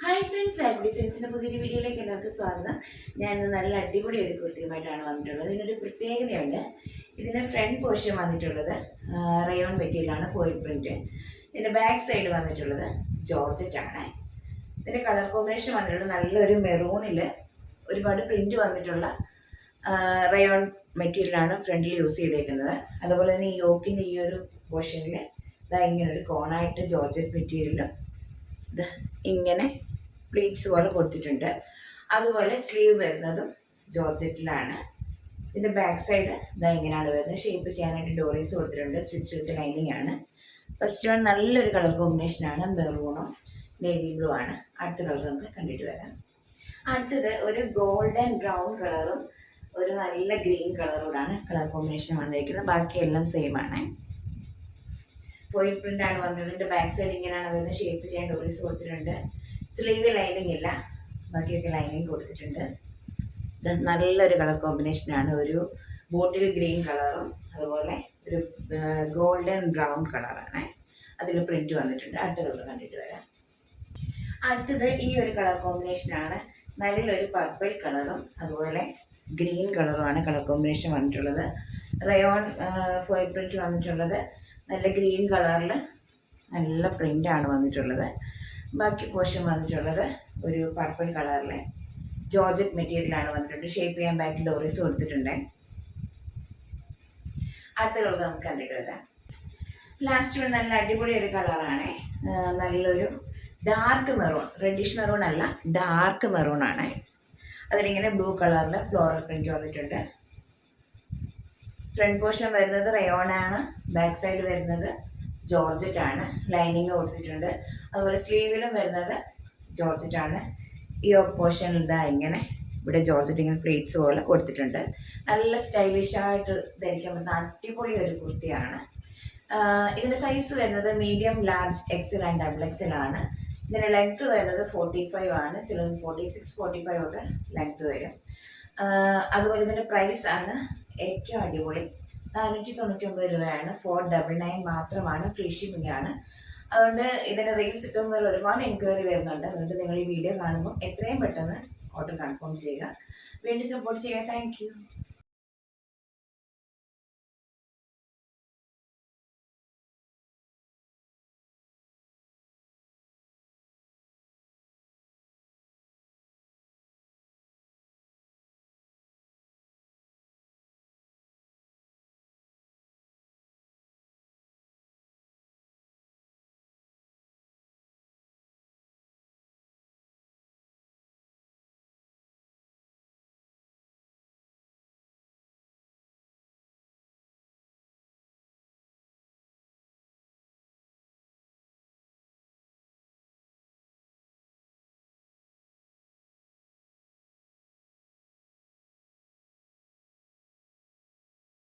Hi friends app ഡിസൈൻസിന്റെ പുതിയൊരു വീഡിയോയിലേക്ക് എല്ലാവർക്കും സ്വാഗതം. ഞാൻ ഇന്ന് നല്ല അടിപൊളി ഒരു കുർത്തിയുമായിട്ടാണ് വന്നിട്ടുള്ളത്. ഇതിനൊരു പ്രത്യേകതയുണ്ട്. ഇതിന്റെ ഫ്രണ്ട് പോർഷൻ വന്നിട്ടുള്ളത് റയോൺ മെറ്റീരിയലാണ് പോയി പ്രിന്റ് ഇതിന്റെ ബാക്ക് സൈഡ് വന്നിട്ടുള്ളത് ജോർജറ്റ് ആണ്. ഇതിന്റെ കളർ കോമ്പിനേഷൻ വന്നിട്ടുള്ളത് നല്ലൊരു മെറൂണിൽ ഒരുപാട് പ്രിന്റ് വന്നിട്ടുള്ള റയോൺ മെറ്റീരിയലാണ് ഫ്രണ്ടിൽ യൂസ് ചെയ്തേക്കുന്നത്. അതുപോലെ തന്നെ ഈ യോക്കിന്റെ ഈ ഒരു പോർഷനിൽ ഇതാ ഇങ്ങനെ ഒരു കോണായിട്ട് ജോർജറ്റ് മെറ്റീരിയലും ഇങ്ങനെ പ്ലീറ്റ്സ് പോലെ കൊടുത്തിട്ടുണ്ട് അതുപോലെ സ്ലീവ് വരുന്നതും ജോർജറ്റിലാണ്. ഇതിന്റെ ബാക്ക് സൈഡ് ഇതാ ഇങ്ങനെയാണ് വരുന്നത്. ഷേപ്പ് ചെയ്യാനായിട്ട് ഡോറീസ് കൊടുത്തിട്ടുണ്ട്. സ്റ്റിച്ച് വിത്ത് ലൈനിങ് ആണ്. ഫസ്റ്റ് വൺ നല്ലൊരു കളർ കോമ്പിനേഷനാണ് മെറൂണും നേവി ബ്ലൂ ആണ്. അടുത്ത കളർ നമുക്ക് കണ്ടിട്ട് വരാം. അടുത്തത് ഒരു ഗോൾഡൻ ബ്രൗൺ കളറും ഒരു നല്ല ഗ്രീൻ കളറോടാണ് കളർ കോമ്പിനേഷൻ വന്നിരിക്കുന്നത്. ബാക്കിയെല്ലാം സെയിം ആണ്. ഫോയിൽ പ്രിന്റ് ആണ് വന്നിട്ടുണ്ട് ബാക്ക് സൈഡ് ഇങ്ങനെയാണ് വരുന്നത് ഷേപ്പ് ചെയ്യാൻ ഡോറീസ് കൊടുത്തിട്ടുണ്ട്. സ്ലീവ് ലൈനിങ് ഇല്ല. ബാക്കിയൊക്കെ ലൈനിങ് കൊടുത്തിട്ടുണ്ട്. ഇത് നല്ലൊരു കളർ കോമ്പിനേഷനാണ് ഒരു ബോട്ടിൽ ഗ്രീൻ കളറും അതുപോലെ ഒരു ഗോൾഡൻ ബ്രൗൺ കളറാണ് അതിൽ പ്രിന്റ് വന്നിട്ടുണ്ട്. അടുത്ത കളർ കണ്ടിട്ട് വരാം. അടുത്തത് ഈ ഒരു കളർ കോമ്പിനേഷനാണ് നല്ലൊരു പർപ്പിൾ കളറും അതുപോലെ ഗ്രീൻ കളറുമാണ് കളർ കോമ്പിനേഷൻ വന്നിട്ടുള്ളത്. റയോൺ ഫോയിൽ പ്രിന്റ് വന്നിട്ടുള്ളത്. നല്ല ഗ്രീൻ കളറിൽ നല്ല പ്രിന്റാണ് വന്നിട്ടുള്ളത്. ബാക്കി പോർഷൻ വന്നിട്ടുള്ളത് ഒരു പർപ്പിൾ കളറിലെ. ജോർജറ്റ് മെറ്റീരിയലാണ് വന്നിട്ടുണ്ട്. ഷേപ്പ് ചെയ്യാൻ ബാക്കി ഡോറീസ് കൊടുത്തിട്ടുണ്ട്. അടുത്ത കളർ നമുക്ക് കണ്ടിട്ട് വരാം. ലാസ്റ്റ് വൺ നല്ല അടിപൊളി ഒരു കളറാണ്. നല്ലൊരു ഡാർക്ക് മെറൂൺ റെഡിഷ് മെറൂൺ അല്ല ഡാർക്ക് മെറൂൺ ആണ്. അതിലിങ്ങനെ ബ്ലൂ കളറിൽ ഫ്ലോറൽ പ്രിന്റ് വന്നിട്ടുണ്ട്. ഫ്രണ്ട് പോർഷൻ വരുന്നത് റയോൺ ആണ് ബാക്ക് സൈഡ് വരുന്നത് ജോർജറ്റ് ആണ് ലൈനിങ് കൊടുത്തിട്ടുണ്ട്. അതുപോലെ സ്ലീവിലും വരുന്നത് ജോർജറ്റ് ആണ് ഈ പോർഷൻ ഇതാ ഇങ്ങനെ ഇവിടെ ജോർജറ്റ് ഇങ്ങനെ പ്ലേറ്റ്സ് പോലെ കൊടുത്തിട്ടുണ്ട്. നല്ല സ്റ്റൈലിഷ് ആയിട്ട് ധരിക്കാൻ പറ്റുന്ന അടിപൊളി ഒരു കുർത്തിയാണ്. ഇതിന്റെ സൈസ് വരുന്നത് medium large XL and double XL ആണ്. ഇതിന്റെ ലെങ്ത് വരുന്നത് ഫോർട്ടി ഫൈവ് ആണ്. ചിലത് ഫോർട്ടി സിക്സ് ഫോർട്ടി ഫൈവ് ഒക്കെ ലെങ്ത് വരും. അതുപോലെ ഇതിന്റെ പ്രൈസ് ആണ് ഏറ്റവും അടിപൊളി. നാനൂറ്റി തൊണ്ണൂറ്റി ഒമ്പത് രൂപയാണ്. ഫോർ ഡബിൾ നയൻ മാത്രമാണ് ഫ്രീ ഷിപ്പിംഗ് ആണ്. അതുകൊണ്ട് ഇതിന്റെ റീൽസ് ഇട്ടുമ്പോൾ ഒരുപാട് എൻക്വയറി വരുന്നുണ്ട്. അതുകൊണ്ട് നിങ്ങൾ ഈ വീഡിയോ കാണുമ്പോൾ എത്രയും പെട്ടെന്ന് ഓർഡർ കൺഫേം ചെയ്യുക. വീണ്ടും സപ്പോർട്ട് ചെയ്യുക താങ്ക്